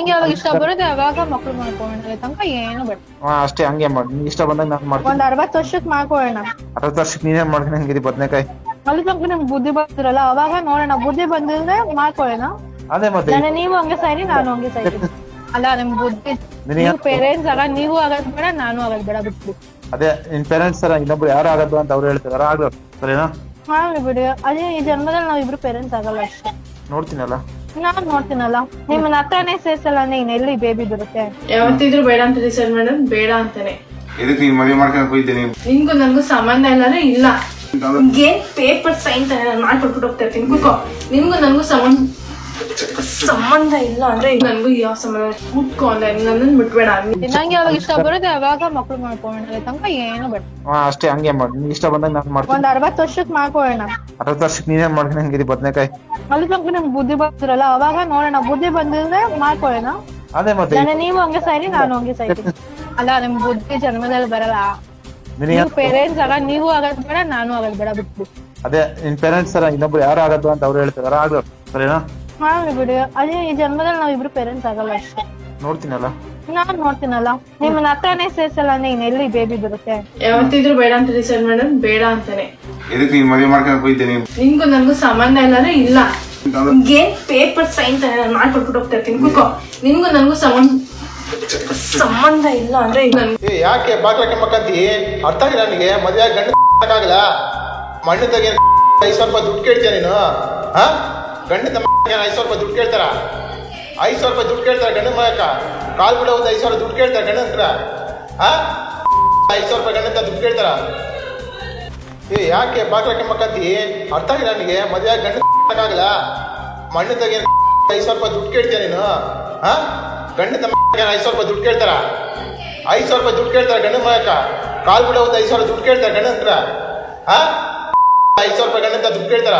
ನಂಗೆ ಯಾವಾಗ ಇಷ್ಟ ಬರುತ್ತೆ ಅವಾಗ ಮಕ್ಳು ಮಾಡ್ಕೊಂಡ್ರೆ ತನಕ ಏನು ಬೇಡ. ಹಾ ಅಷ್ಟೇ ಹಂಗೆ ಮಾಡಿ. ನಿಂಗೆ ಇಷ್ಟ ಬಂದಾಗ ನಾನು ಮಾಡ್ತೀನಿ. ಒಂದ್ ಅರವತ್ತು ವರ್ಷಕ್ ಮಾಡ್ಕೊಳ್ಳೋಣ ಅರವತ್ತು ವರ್ಷಕ್ಕೆ ನೀನೇ ಮಾಡ್ಕೊಂಡು ಹಂಗಿರಿ ಬದ್ನೆಕಾಯಿ. ಅಲ್ಲಿ ತನಕ ನಿಮ್ಗೆ ಬುದ್ಧಿ ಬರ್ತಿರಲ್ಲ ಅವಾಗ ನೋಡೋಣ ಬುದ್ಧಿ ಬಂದಿದ್ರೆ ಮಾಡ್ಕೊಳ್ಳೋಣ ಅದೇ ಮತ್ತೆ ನಾನು ನೀವು ಹಂಗೆ ಸರಿ ನಾನು ಹಂಗೆ ಸರಿ. ಅಲ್ಲ ನಿಮ್ ಬುದ್ಧಿ ನಿನಗೆ ನೀವು ಪೇರೆಂಟ್ಸ್ ಆಗ ನೀವು ಆಗೋದ್ ಬೇಡ ನಾನು ಆಗೋದ್ ಬೇಡ ಬಿಟ್ಬಿಡಿ. ಅದೇ ನಿನ್ ಪೇರೆಂಟ್ಸ್ ತರ ಇನ್ನೊಬ್ರು ಯಾರು ಆಗದ್ದು ಅಂತ ಅವ್ರು ಹೇಳ್ತಾರೆ ಆಗಲ್ಲ ಸರಿನಾ? ಮಾಡ್ಲಿ ಬಿಡಿ. ಅದೇ ಈ ಜನ್ಮದಲ್ಲಿ ನಾವಿಬ್ರು ಪೇರೆಂಟ್ಸ್ ಆಗಲ್ಲ ಅಷ್ಟೇ. ನೋಡ್ತೀನಲ್ಲ. ನಾನ್ ನೋಡ್ತೀನಲ್ಲ. ನಿಮ್ಮನ್ನ ಹತ್ರನೇ ಸೇರ್ಸಲ್ಲ ನೀನ್ ಎಲ್ಲಿ ಬೇಬಿ ಬರುತ್ತೆ ಯಾವತ್ತಿದ್ರು ಬೇಡ ಅಂತ ಡಿಸೈಡ್ ಮಾಡೋದು ಬೇಡ ಅಂತಾನೆ. ಎದಕ್ಕೆ ನೀನ್ ಮದುವೆ ಮಾಡ್ಕೊಂಡು ಹೋಗಿದ್ದೀನಿ ನಿನ್ಗೂ ನನ್ಗೂ ಸಂಬಂಧ ಇಲ್ಲ. ಅಂದ್ರೆ ಇಲ್ಲ ಏನ್ ಪೇಪರ್ ಸೈನ್ ತಾನೆ ನಾನು ಮಾಡ್ಕೊಟ್ಬಿಟ್ಟು ಹೋಗ್ತಾ ಇರ್ತೀನಿ ಕೂತ್ಕೋ. ನಿನ್ಗೂ ನನ್ಗೂ ಸಂಬಂಧ ಸಂಬಂಧ ಇಲ್ಲ ಅಂದ್ರೆ ನನ್ಗೂ ಯಾವ ಸಂಬಂಧ ಕೂತ್ಕೋ ಅಂದ್ರೆ ನನ್ನನ್ ಬಿಟ್ಬೇಡ. ನಂಗೆ ಯಾವಾಗ ಇಷ್ಟ ಬರುತ್ತೆ ಅವಾಗ ಮಕ್ಳು ಮಾಡ್ಕೊಳ್ಳೋಣ ತನಕ ಏನು ಬೇಡ ಅಷ್ಟೇ ಹಂಗೆ ಮಾಡಿ. ಇಷ್ಟ ಬಂದಾಗ ನಾನು ಮಾಡ್ತೀನಿ. ಒಂದ್ ಅರವತ್ತು ವರ್ಷಕ್ಕೆ ಮಾಡ್ಕೊಳ್ಳೋಣ. ಅರವತ್ತು ವರ್ಷಕ್ಕೆ ನೀನೇ ಮಾಡ್ತೀನಿ ಹಂಗಿರಿ ಬದ್ನೆಕಾಯಿ. ಅಲ್ಲಿ ತನಕ ನಿಮ್ಗೆ ಬುದ್ಧಿ ಬರ್ತಿರಲ್ಲ ಅವಾಗ ನೋಡೋಣ ಬುದ್ಧಿ ಬಂದಿದ್ರೆ ಮಾಡ್ಕೊಳ್ಳೋಣ. ಅದೇ ಮತ್ತೆ. ನಾನು ನೀವು ಹಂಗೆ ಸರಿ ನಾನು ಹಂಗೆ ಸರಿ ಅಲ್ಲ ನಿಮ್ ಬುದ್ಧಿ ಜನ್ಮದಲ್ಲಿ ಬರಲ್ಲ. ನಿನಗೆ ನೀವು ಪೇರೆಂಟ್ಸ್ ಆಗ ನೀವು ಆಗೋದ್ ಬೇಡ ನಾನು ಆಗೋದ್ ಬೇಡ ಬಿಟ್ಟು ಅದೇ ನಿನ್ ಪೇರೆಂಟ್ಸ್ ಅಲ್ಲ ಇನ್ನೊಬ್ರು ಯಾರು ಆಗದ್ದು ಅಂತ ಅವ್ರು ಹೇಳ್ತಾರೆ ಆಗೋ ಸರಿನಾ? ಮಾಡ್ಲಿ ಬಿಡಿ. ಅದೇ ಈ ಜನ್ಮದಲ್ಲಿ ನಾವಿಬ್ರು ಇಬ್ರು ಪೇರೆಂಟ್ಸ್ ಆಗಲ್ಲ ಅಷ್ಟೇ. ನೋಡ್ತೀನಲ್ಲ. ನಾನ್ ನೋಡ್ತೀನಲ್ಲ. ನಿಮ್ಮನ್ನ ಹತ್ರನೇ ಸೇರ್ಸಲ್ಲ ನೀನ್ ಎಲ್ಲಿ ಬೇಬಿ ಬರುತ್ತೆ? ಯಾವತ್ತಿದ್ರು ಬೇಡ ಅಂತ ಡಿಸೈಡ್ ಮಾಡೋದು ಬೇಡ ಅಂತಾನೆ. ಇದಕ್ಕೆ ನೀನ್ ಮದುವೆ ಮಾಡ್ಕೊಂಡು ಹೋಗಿದ್ದೀನಿ ನಿನ್ಗೂ ನನ್ಗೂ ಸಂಬಂಧ ಇಲ್ಲ. ಅಂದ್ರೆ ಇಲ್ಲ ಏನ್ ಪೇಪರ್ ಸೈನ್ ತಾನೆ ನಾನು ಮಾಡ್ಕೊಟ್ಬಿಟ್ಟು ಹೋಗ್ತಾ ಇರ್ತೀನಿ ಕೂತ್ಕೋ. ನಿನ್ಗೂ ನನ್ಗೂ ಸಂಬಂಧ ಸಂಬಂಧ ಇಲ್ಲ ಅಂದ್ರೆ ನನ್ ಏ ಯಾಕೆ ಬಾಗ್ಲಕ್ಕೆ ಮಕ್ಕಂತಿ ಅರ್ಥ ಆಗಿಲ್ಲ ನನಗೆ. ಮದುವೆ ಗಂಡ ಆಗಲ್ಲ. ಮಣ್ಣು ತೆಗೆ ಐದು ಸಾವಿರ ರೂಪಾಯಿ ದುಡ್ಡು ಕೇಳ್ತೀಯ ನೀನು? ಹಾ? ಗಂಡದ ಐದು ಸಾವಿರ ರೂಪಾಯಿ ದುಡ್ಡು ಕೇಳ್ತಾರ? ಐದು ಸಾವಿರ ರೂಪಾಯಿ ದುಡ್ಡು ಕೇಳ್ತಾರೆ ಗಂಡ ಮಗಕ್ಕ ಕಾಲ್ ಬಿಡ ಒಂದು ಐದು ಸಾವಿರ ದುಡ್ಡು ಕೇಳ್ತಾರೆ ಗಂಡನ ಹತ್ರ. ಹಾ ಐದು ಸಾವಿರ ರೂಪಾಯಿ ಗಂಡಂತ ದುಡ್ಡು ಕೇಳ್ತಾರ? ಏ, ಯಾಕೆ ಬಾಕ್ಲ ಕೆಮ್ಮಕ್ಕಂತಿ ಅರ್ಥ ಆಗಿಲ್ಲ ನನಗೆ. ಮದುವೆ ಗಂಡ ಆಗಲ್ಲ. ಮಣ್ಣು ತಗೆ ಐದು ಸಾವಿರ ರೂಪಾಯಿ ದುಡ್ಡು ಕೇಳ್ತೀಯ ನೀನು? ಹಾ ತಮ್ಮ ಐದು ಸಾವಿರ ರೂಪಾಯಿ ದುಡ್ಡು ಕೇಳ್ತಾರ? ಐದು ಸಾವಿರ ರೂಪಾಯಿ ದುಡ್ಡು ಕೇಳ್ತಾರೆ ಗಂಡ ಮಗಕ್ಕ ಕಾಲ್ ಬಿಡ ಒಂದು ಐದು ಸಾವಿರ ದುಡ್ಡು ಕೇಳ್ತಾರೆ ಗಂಡ ಹತ್ರ? ಹಾ ಐದು ಸಾವಿರ ರೂಪಾಯಿ ಗಂಡ ದುಡ್ಡು ಕೇಳ್ತಾರ?